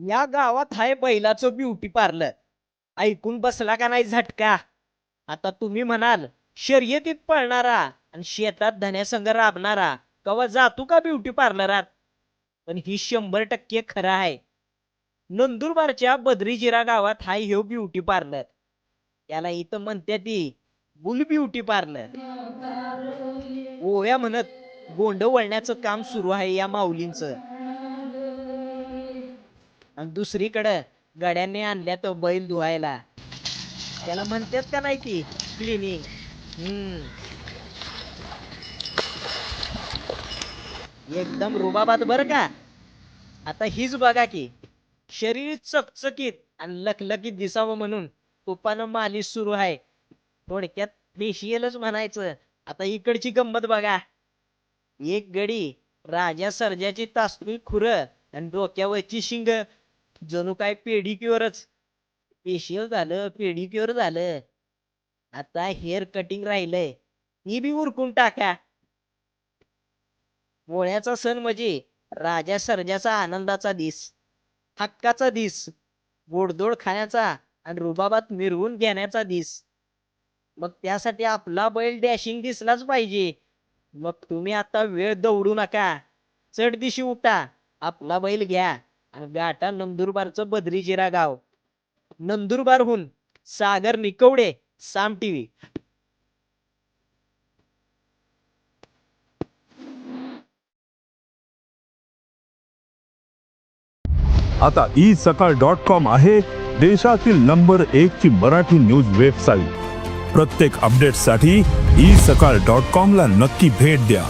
या गावात हाय बैलाचं ब्युटी पार्लर ऐकून बसला का नाही झटका? आता तुम्ही म्हणाल शर्यतीत पळणारा आणि शेतात धन्यासंग राबणारा कवा जातो का ब्युटी पार्लरात पण ही शंभर टक्के खरं आहे. नंदुरबारच्या बद्रीजिरा गावात हाय हे ब्युटी पार्लर त्याला इथं म्हणते ती बुल ब्युटी पार्लर ओव्या म्हणत गोंड वळण्याचं काम सुरू आहे या माऊलींचं. आणि दुसरीकडं गड्यांनी आणल्या तो बैल धुवायला. त्याला म्हणतात का नाही ती? क्लिनिंग हम्म. एकदम रुबाबात बर का? आता हीच बघा की शरीर चकचकीत आणि लखलखीत दिसावं म्हणून तुपानं मालिश सुरू आहे. थोडक्यात फेशियलच म्हणायचं. आता इकडची गंमत बघा. एक गडी राजा सर्जाची तासवी खुर आणि डोक्यावरची शिंग जणू काय पेडिक्युअरच फेशियल झालं पेडिक्युअर झालं. आता हेअर कटिंग राहिलंय. ही बी उरकून टाका. मोळ्याचा सण म्हणजे राजा सर्जाचा आनंदाचा दिस हक्काचा दिस गोडदोड खाण्याचा आणि रुबाबात मिरवून घेण्याचा दिस. मग त्यासाठी आपला बैल डॅशिंग दिसलाच पाहिजे. मग तुम्ही आता वेळ दौडू नका. चढ दिशी उठा. आपला बैल घ्या. गाठा नंदुरबारचं बद्रीजिरा गाव. नंदुरबारहून सागर निकवडे साम टीव्ही. आता ई सकाळ डॉट कॉम आहे देशातील नंबर एक ची मराठी न्यूज वेबसाईट प्रत्येक अपडेटसाठी ई सकाळ डॉट कॉम ला नक्की भेट द्या.